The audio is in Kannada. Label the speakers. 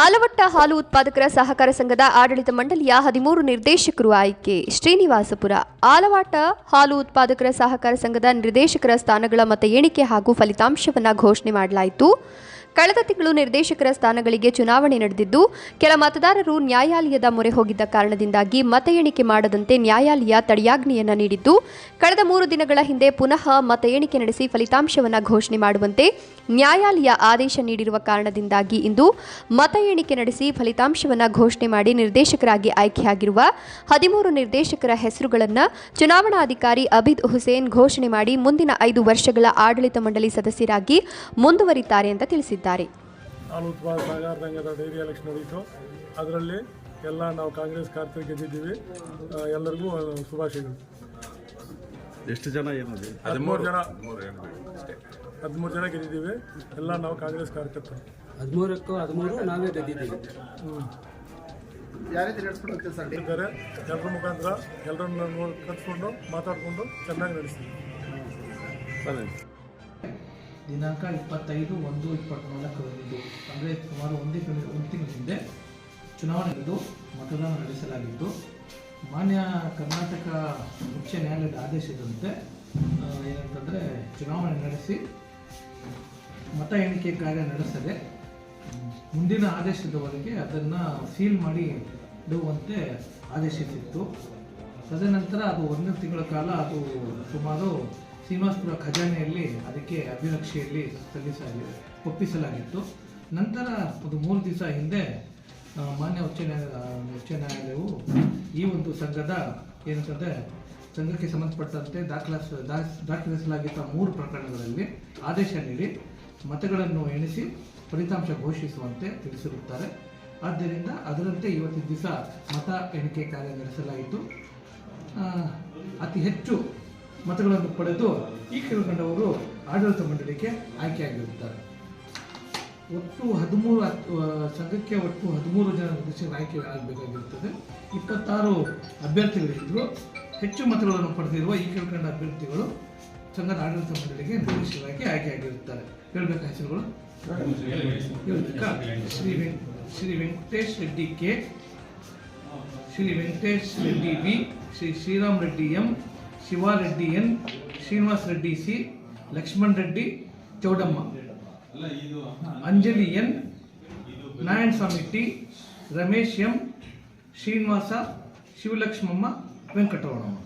Speaker 1: ಆಲವಟ್ಟ ಹಾಲು ಉತ್ಪಾದಕರ ಸಹಕಾರ ಸಂಘದ ಆಡಳಿತ ಮಂಡಳಿಯ ಹದಿಮೂರು ನಿರ್ದೇಶಕರು ಆಯ್ಕೆ. ಶ್ರೀನಿವಾಸಪುರ, ಆಲವಾಟ ಹಾಲು ಉತ್ಪಾದಕರ ಸಹಕಾರ ಸಂಘದ ನಿರ್ದೇಶಕರ ಸ್ಥಾನಗಳ ಮತ ಎಣಿಕೆ ಹಾಗೂ ಫಲಿತಾಂಶವನ್ನು ಘೋಷಣೆ ಮಾಡಲಾಯಿತು. ಕಳೆದ ತಿಂಗಳು ನಿರ್ದೇಶಕರ ಸ್ಥಾನಗಳಿಗೆ ಚುನಾವಣೆ ನಡೆದಿದ್ದು, ಕೆಲ ಮತದಾರರು ನ್ಯಾಯಾಲಯದ ಮೊರೆ ಹೋಗಿದ್ದ ಕಾರಣದಿಂದಾಗಿ ಮತ ಎಣಿಕೆ ಮಾಡದಂತೆ ನ್ಯಾಯಾಲಯ ತಡೆಯಾಜ್ಞೆಯನ್ನು ನೀಡಿದ್ದು, ಕಳೆದ ಮೂರು ದಿನಗಳ ಹಿಂದೆ ಪುನಃ ಮತ ಎಣಿಕೆ ನಡೆಸಿ ಫಲಿತಾಂಶವನ್ನು ಘೋಷಣೆ ಮಾಡುವಂತೆ ನ್ಯಾಯಾಲಯ ಆದೇಶ ನೀಡಿರುವ ಕಾರಣದಿಂದಾಗಿ ಇಂದು ಮತ ಎಣಿಕೆ ನಡೆಸಿ ಫಲಿತಾಂಶವನ್ನು ಘೋಷಣೆ ಮಾಡಿ ನಿರ್ದೇಶಕರಾಗಿ ಆಯ್ಕೆಯಾಗಿರುವ ಹದಿಮೂರು ನಿರ್ದೇಶಕರ ಹೆಸರುಗಳನ್ನು ಚುನಾವಣಾಧಿಕಾರಿ ಅಬಿದ್ ಹುಸೇನ್ ಘೋಷಣೆ ಮಾಡಿ ಮುಂದಿನ ಐದು ವರ್ಷಗಳ ಆಡಳಿತ ಮಂಡಳಿ ಸದಸ್ಯರಾಗಿ ಮುಂದುವರಿತಾರೆ ಅಂತ ತಿಳಿಸಿದ್ದಾರೆ.
Speaker 2: ಹಾಲು ಉತ್ಪಾದಕ ಸಹಕಾರ ಸಂಘದ ಡೈರಿ ಎಲೆಕ್ಷನ್ ನಡೀತು. ಅದರಲ್ಲಿ ಎಲ್ಲ ನಾವು ಕಾಂಗ್ರೆಸ್ ಕಾರ್ಯಕರ್ತರು ಗೆದ್ದಿದ್ದೀವಿ. ಎಲ್ಲರಿಗೂ ಶುಭಾಶಯಗಳು.
Speaker 3: ಎಷ್ಟು ಜನ ಏನದು
Speaker 2: ಹದಿಮೂರು ಜನ. ಹದಿಮೂರು ಜನ ಗೆದ್ದಿದ್ದೀವಿ. ಎಲ್ಲ ನಾವು ಕಾಂಗ್ರೆಸ್ ಕಾರ್ಯಕರ್ತರು.
Speaker 4: ಹದಿಮೂರಕ್ಕೂ ಹದಿಮೂರು ನಾವೇ ಗೆದ್ದಿದ್ದೀವಿ.
Speaker 2: ಇದ್ದಾರೆ. ಎಲ್ಲರ ಮುಖಾಂತರ ಎಲ್ಲರನ್ನ ನೋಡಿ ಕಟ್ಸ್ಕೊಂಡು ಮಾತಾಡಿಕೊಂಡು ಚೆನ್ನಾಗಿ ನಡೆಸ್ತೀವಿ.
Speaker 5: ದಿನಾಂಕ ಇಪ್ಪತ್ತೈದು ಒಂದು ಇಪ್ಪತ್ತ್ನಾಲ್ಕರಂದು ಅಂದರೆ ಸುಮಾರು ಒಂದೇ ತಿಂಗಳ ಒಂದು ತಿಂಗಳ ಹಿಂದೆ ಚುನಾವಣೆ ನಡೆದು ಮತದಾನ ನಡೆಸಲಾಗಿತ್ತು. ಮಾನ್ಯ ಕರ್ನಾಟಕ ಉಚ್ಚ ನ್ಯಾಯಾಲಯದ ಆದೇಶದಂತೆ ಏನಂತಂದರೆ ಚುನಾವಣೆ ನಡೆಸಿ ಮತ ಎಣಿಕೆ ಕಾರ್ಯ ನಡೆಸದೆ ಮುಂದಿನ ಆದೇಶದವರೆಗೆ ಅದನ್ನು ಸೀಲ್ ಮಾಡಿ ಇಡುವಂತೆ ಆದೇಶಿಸಿತ್ತು. ತದನಂತರ ಅದು ಒಂದು ತಿಂಗಳ ಕಾಲ ಅದು ಸುಮಾರು ಶ್ರೀನಿವಾಸಪುರ ಖಜಾನೆಯಲ್ಲಿ ಅದಕ್ಕೆ ಅಭಿರಕ್ಷೆಯಲ್ಲಿ ಸಲ್ಲಿಸಲಾಗಿದೆ ಒಪ್ಪಿಸಲಾಗಿತ್ತು. ನಂತರ ಒಂದು ಮೂರು ದಿವಸ ಹಿಂದೆ ಮಾನ್ಯ ಉಚ್ಚ ನ್ಯಾಯಾಲಯ ಉಚ್ಚ ನ್ಯಾಯಾಲಯವು ಈ ಒಂದು ಸಂಘದ ಏನಂತಂದರೆ, ಸಂಘಕ್ಕೆ ಸಂಬಂಧಪಟ್ಟಂತೆ ದಾಖಲಿಸ, ದಾಖ- ದಾಖಲಿಸಲಾಗಿದ್ದ ಮೂರು ಪ್ರಕರಣಗಳಲ್ಲಿ ಆದೇಶ ನೀಡಿ, ಮತಗಳನ್ನು ಎಣಿಸಿ ಫಲಿತಾಂಶ ಘೋಷಿಸುವಂತೆ ತಿಳಿಸಿರುತ್ತಾರೆ. ಆದ್ದರಿಂದ ಅದರಂತೆ ಇವತ್ತಿನ ದಿವಸ ಮತ ಎಣಿಕೆ ಕಾರ್ಯ ನಡೆಸಲಾಯಿತು. ಅತಿ ಹೆಚ್ಚು ಮತಗಳನ್ನು ಪಡೆದು ಈ ಕೆಳಗಂಡವರು ಆಡಳಿತ ಮಂಡಳಿಗೆ ಆಯ್ಕೆಯಾಗಿರುತ್ತಾರೆ ಒಟ್ಟು ಹದಿಮೂರು ಸಂಘಕ್ಕೆ ಒಟ್ಟು ಹದಿಮೂರು ಜನ ಸದಸ್ಯರು ಆಯ್ಕೆ ಆಗಬೇಕಾಗಿರುತ್ತದೆ. ಇಪ್ಪತ್ತಾರು ಅಭ್ಯರ್ಥಿಗಳಿದ್ದರು ಹೆಚ್ಚು ಮತಗಳನ್ನು ಪಡೆದಿರುವ ಈ ಕೆಳಕಂಡ ಅಭ್ಯರ್ಥಿಗಳು ಸಂಘದ ಆಡಳಿತ ಮಂಡಳಿಗೆ ನಿರ್ದೇಶಕರಾಗಿ ಆಯ್ಕೆಯಾಗಿರುತ್ತಾರೆ ಹೇಳಬೇಕ ಹೆಸರುಗಳು? Shri ವೆಂಕ್, Shri Venkatesh Reddy K, Shri Venkatesh Reddy B Shri Shriram Reddy M Shivareddy N Srinivas Reddy C Lakshman Reddy Chowdamma. Anjali N Narayana Swamy T Ramesh M Srinivasa Shivalakshmamma Venkataramanamma